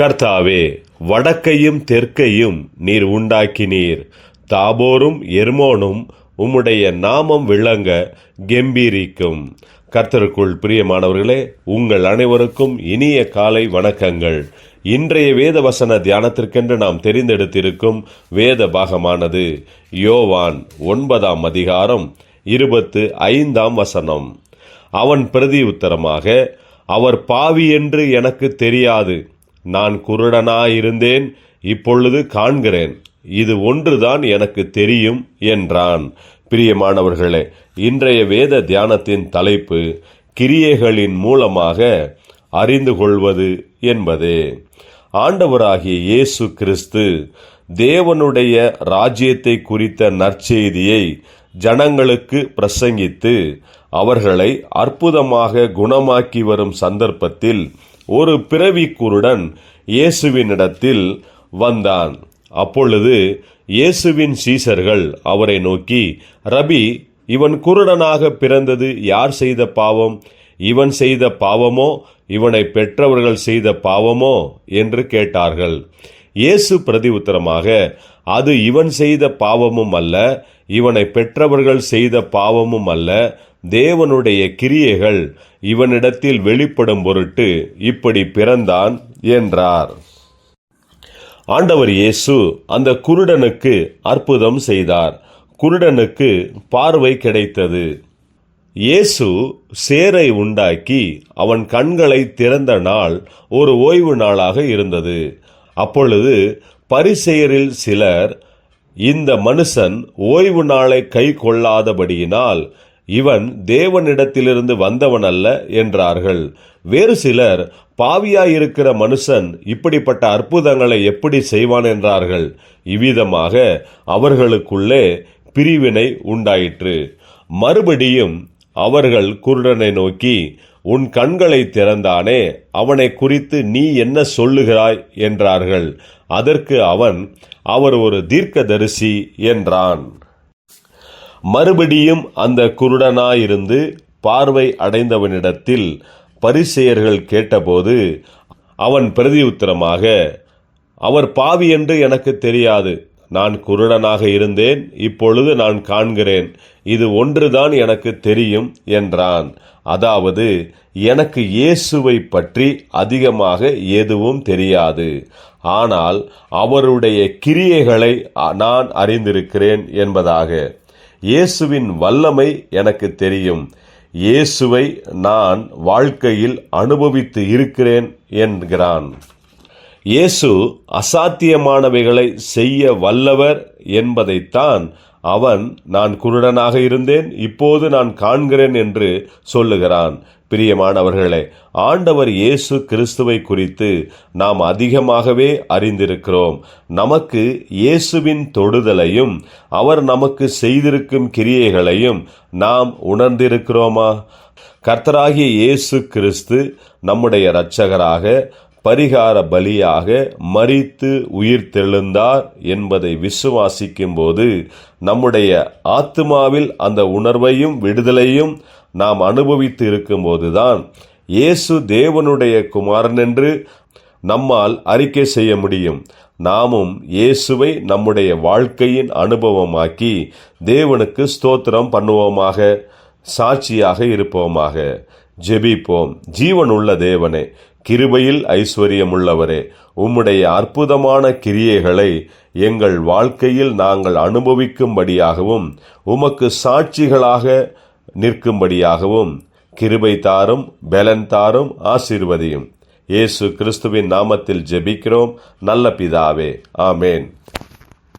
கர்த்தாவே வடக்கையும் தெற்கையும் நீர் உண்டாக்கினீர். தாபோரும் எர்மோனும் உம்முடைய நாமம் விளங்க கெம்பீரிக்கும். கர்த்தருக்குள் பிரியமானவர்களே உங்கள் அனைவருக்கும் இனிய காலை வணக்கங்கள். இன்றைய வேத வசன தியானத்திற்கென்று நாம் தெரிந்தெடுத்திருக்கும் வேத பாகமானது யோவான் ஒன்பதாம் அதிகாரம் இருபத்து ஐந்தாம் வசனம். அவன் பிரதி உத்தரமாக அவர் பாவி என்று எனக்கு தெரியாது. நான் குருடனாயிருந்தேன் இப்பொழுது காண்கிறேன். இது ஒன்றுதான் எனக்கு தெரியும் என்றான். பிரியமானவர்களே இன்றைய வேத தியானத்தின் தலைப்பு கிரியைகளின் மூலமாக அறிந்து கொள்வது என்பதே. ஆண்டவராகிய இயேசு கிறிஸ்து தேவனுடைய ராஜ்யத்தை குறித்த நற்செய்தியை ஜனங்களுக்கு பிரசங்கித்து அவர்களை அற்புதமாக குணமாக்கி வரும் சந்தர்ப்பத்தில் ஒரு பிறவி குருடன் இயேசுவினிடத்தில் வந்தான். அப்பொழுது இயேசுவின் சீசர்கள் அவரை நோக்கி ரபி இவன் குருடனாக பிறந்தது யார் செய்த பாவம்? இவன் செய்த பாவமோ? இவனை பெற்றவர்கள் செய்த பாவமோ? என்று கேட்டார்கள். இயேசு பிரதி உத்தரமாக அது இவன் செய்த பாவமும் அல்ல இவனை பெற்றவர்கள் செய்த பாவமும் அல்ல தேவனுடைய கிரியைகள் இவனிடத்தில் வெளிப்படும் பொருட்டு இப்படி பிறந்தான் என்றார். ஆண்டவர் இயேசு அந்த குருடனுக்கு அற்புதம் செய்தார். குருடனுக்கு பார்வை கிடைத்தது. இயேசு சேரை உண்டாக்கி அவன் கண்களை திறந்த நாள் ஒரு ஓய்வு நாளாக இருந்தது. அப்பொழுது பரிசெயரில் சிலர் இந்த மனுஷன் ஓய்வு நாளை கை கொள்ளாதபடியினால் இவன் தேவனிடத்திலிருந்து வந்தவன் அல்ல என்றார்கள். வேறு சிலர் பாவியாயிருக்கிற மனுஷன் இப்படிப்பட்ட அற்புதங்களை எப்படி செய்வான் என்றார்கள். இவ்விதமாக அவர்களுக்குள்ளே பிரிவினை உண்டாயிற்று. மறுபடியும் அவர்கள் குருடனை நோக்கி உன் கண்களை திறந்தானே அவனை குறித்து நீ என்ன சொல்லுகிறாய் என்றார்கள். அதற்கு அவன் அவர் ஒரு தீர்க்கதரிசி என்றான். மறுபடியும் அந்த குருடனாயிருந்து பார்வை அடைந்தவனிடத்தில் பரிசெயர்கள் கேட்டபோது அவன் பிரதியுத்தரமாக அவர் பாவி என்று எனக்கு தெரியாது. நான் குருடனாக இருந்தேன். இப்பொழுது நான் காண்கிறேன். இது ஒன்றுதான் எனக்கு தெரியும் என்றான். அதாவது எனக்கு இயேசுவை பற்றி அதிகமாக எதுவும் தெரியாது. ஆனால் அவருடைய கிரியைகளை நான் அறிந்திருக்கிறேன் என்பதாக. இயேசுவின் வல்லமை எனக்கு தெரியும். இயேசுவை நான் வாழ்க்கையில் அனுபவித்து இருக்கிறேன் என்கிறான். இயேசு அசாத்தியமானவைகளை செய்ய வல்லவர் என்பதைத்தான் அவன் நான் குருடனாக இருந்தேன் இப்போது நான் காண்கிறேன் என்று சொல்லுகிறான். பிரியமானவர்களே ஆண்டவர் இயேசு கிறிஸ்துவை குறித்து நாம் அதிகமாகவே அறிந்திருக்கிறோம். நமக்கு இயேசுவின் தொடுதலையும் அவர் நமக்கு செய்திருக்கும் கிரியைகளையும் நாம் உணர்ந்திருக்கிறோமா? கர்த்தராகிய இயேசு கிறிஸ்து நம்முடைய இரட்சகராக பரிகார பலியாக மறித்து உயிர் தெழுந்தார் என்பதை விசுவாசிக்கும் போது நம்முடைய ஆத்மாவில் அந்த உணர்வையும் விடுதலையும் நாம் அனுபவித்து இருக்கும்போதுதான் இயேசு தேவனுடைய குமாரன் என்று நம்மால் அறிக்கை செய்ய முடியும். நாமும் இயேசுவை நம்முடைய வாழ்க்கையின் அனுபவமாக்கி தேவனுக்கு ஸ்தோத்திரம் பண்ணுவோமாக. சாட்சியாக இருப்போமாக. ஜெபிப்போம். ஜீவனுள்ள தேவனே கிருபையில் ஐஸ்வர்யமுள்ளவரே உம்முடைய அற்புதமான கிரியைகளை எங்கள் வாழ்க்கையில் நாங்கள் அனுபவிக்கும்படியாகவும் உமக்கு சாட்சிகளாக நிற்கும்படியாகவும் கிருபை தாரும் பலன் தாரும் ஆசீர்வதியும். இயேசு கிறிஸ்துவின் நாமத்தில் ஜெபிக்கிறோம். நல்ல பிதாவே ஆமேன்.